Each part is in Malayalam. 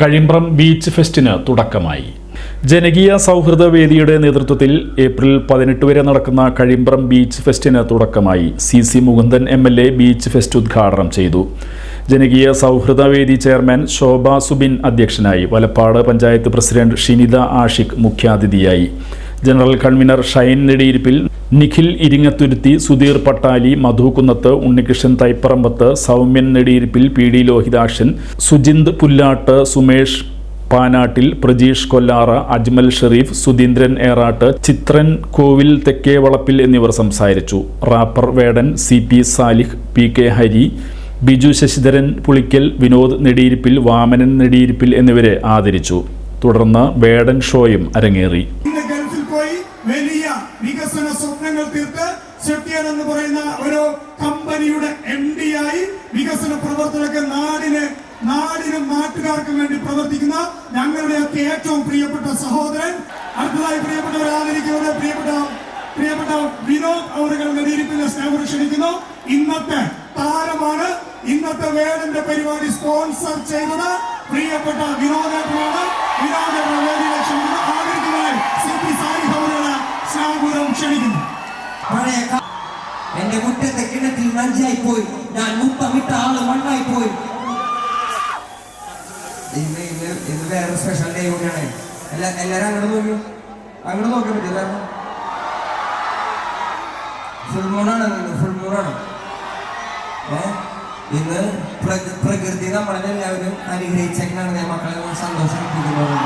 കഴിമ്പ്രം ബീച്ച് ഫെസ്റ്റിന് തുടക്കമായി. ജനകീയ സൗഹൃദ വേദിയുടെ നേതൃത്വത്തിൽ ഏപ്രിൽ പതിനെട്ട് വരെ നടക്കുന്ന കഴിമ്പ്രം ബീച്ച് ഫെസ്റ്റിന് തുടക്കമായി C C Mukundan M L A beach fest ഉദ്ഘാടനം ചെയ്തു. ജനകീയ സൗഹൃദ വേദി ചെയർമാൻ ശോഭ സുബിൻ അധ്യക്ഷനായി വലപ്പാട് പഞ്ചായത്ത് പ്രസിഡന്റ് ഷിനിത ആഷിഖ് മുഖ്യാതിഥിയായി. General convener Shine Nediyirippil Nikhil Iringathuruthi Sudheer Pattali Madhukunnath Unnikrishnan Thaiparambath Soumyan Nediyirippil P D Lohithakshan Sujind Pullat Sumesh Panattil Prajeesh Kollara Ajmal Sherif Sudheendran Erat Chithran Kovil Thekke Valappil എന്നിവർ സംസാരിച്ചു. Rapper Vedan C P Salih P K Hari Biju Sasidharan Pulikkal Vinod Nediyirippil Vamanan Nediyirippil എന്നിവരെ ആദരിച്ചു. തുടർന്ന് വേടൻ ഷോയും അരങ്ങേറി. സ്വപ്നങ്ങൾ തീർത്ത് ചെട്ടിയൻ എന്ന് പറയുന്ന ഒരു കമ്പനിയുടെ എം ഡി ആയി വികസന പ്രവർത്തനമൊക്കെ നാടിന് നാടിനും നാട്ടുകാർക്കും വേണ്ടി പ്രവർത്തിക്കുന്ന ഞങ്ങളുടെയൊക്കെ ഏറ്റവും പ്രിയപ്പെട്ട സഹോദരൻ അടുത്തതായി പ്രിയപ്പെട്ടവർ ആദരിക്കുന്നത് പ്രിയപ്പെട്ട പ്രിയപ്പെട്ട വിനോദ് അവരുടെ നേരിപ്പിന്റെ സ്നേഹം ക്ഷണിക്കുന്നു. ഇന്നത്തെ താരമാണ് ഇന്നത്തെ വേടന്റെ പരിപാടി സ്പോൺസർ ചെയ്തത് പ്രിയപ്പെട്ട വിനോദേട്ടനാണ്. പഴയ എന്റെ മുറ്റത്തെ കിണറ്റിൽ നഞ്ചായി പോയി ഞാൻ മുത്തമിട്ട ആൾ മണ്ണായി പോയി ഇന്ന് ഇന്ന് ഇത് വേറെ സ്പെഷ്യൽ ഡേ കൂടിയാണ്. എല്ലാ എല്ലാരും അങ്ങോട്ട് നോക്കി അങ്ങോട്ട് നോക്കാൻ പറ്റില്ല ഫുൾ മൂണാണ് ഫുൾ മൂണാണ് ഏ? ഇന്ന് പ്രകൃ- പ്രകൃതി നമ്മളെ എല്ലാവരും അനുഗ്രഹിച്ചേക്കാണ് ഞാൻ മക്കളെ സന്തോഷിപ്പിക്കുന്നത്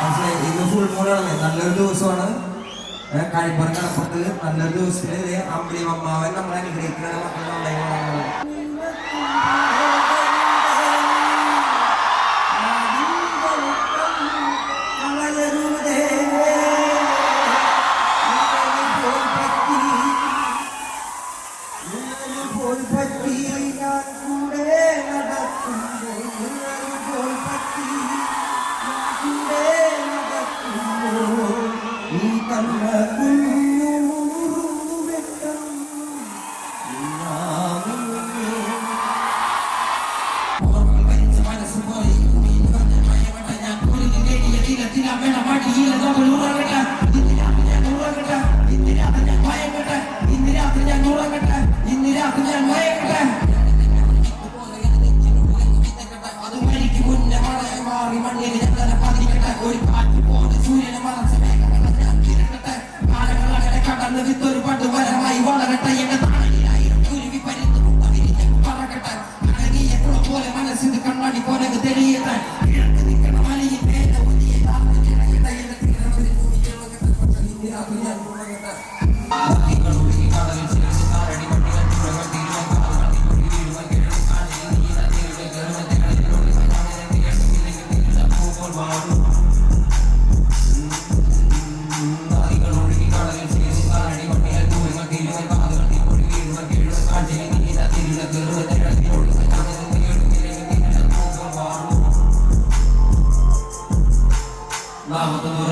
പക്ഷേ ഇന്ന് ഫുൾ മൂണാണ് നല്ലൊരു ദിവസമാണ്. കഴിപ്പറ കടപ്പുറത്ത് നല്ലൊരു ദിവസത്തില് അമ്പിളി അമ്മാവൻ നമ്മളെ അനുഗ്രഹിക്കുന്ന മക്കളെ 誠の